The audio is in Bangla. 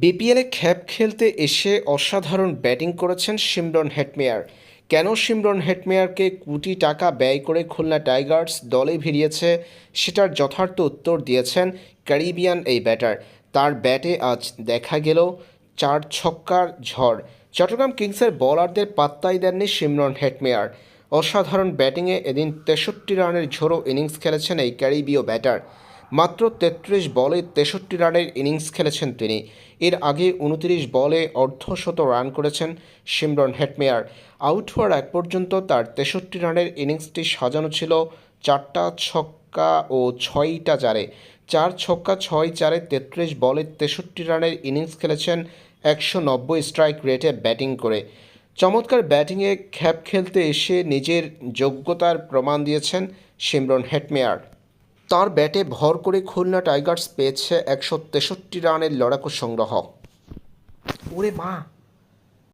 বিপিএলে খ্যাপ খেলতে এসে অসাধারণ ব্যাটিং করেছেন সিমরন হেটমেয়ার কেন সিমরন হেটমেয়ারকে কোটি টাকা ব্যয় করে খুলনা টাইগার্স দলে ভিড়িয়েছে, সেটার যথার্থ উত্তর দিয়েছেন ক্যারিবিয়ান এই ব্যাটার। তার ব্যাটে আজ দেখা গেল চার ছক্কার ঝড়। চট্টগ্রাম কিংসের বলারদের পাত্তাই দেননি সিমরন হেটমেয়ার অসাধারণ ব্যাটিংয়ে এদিন তেষট্টি রানের ঝোড়ো ইনিংস খেলেছেন এই ক্যারিবীয় ব্যাটার। মাত্র তেত্রিশ বলে তেষট্টি রানের ইনিংস খেলেছেন তিনি। এর আগে উনতিরিশ বলে অর্ধশত রান করেছেন সিমরন হেটমেয়ার আউট হওয়ার এক পর্যন্ত তার তেষট্টি রানের ইনিংসটি সাজানো ছিল চারটা ছক্কা ও ছয়টা চারে। চার ছক্কা, ছয় চারে তেত্রিশ বলে তেষট্টি রানের ইনিংস খেলেছেন একশো নব্বই স্ট্রাইক রেটে ব্যাটিং করে। চমৎকার ব্যাটিংয়ে খ্যাপ খেলতে এসে নিজের যোগ্যতার প্রমাণ দিয়েছেন সিমরন হেটমেয়ার তার ব্যাটে ভর করে খুলনা টাইগার্স পেয়েছে একশো তেষট্টি রানের লড়াকু সংগ্রহ। ওরে মা!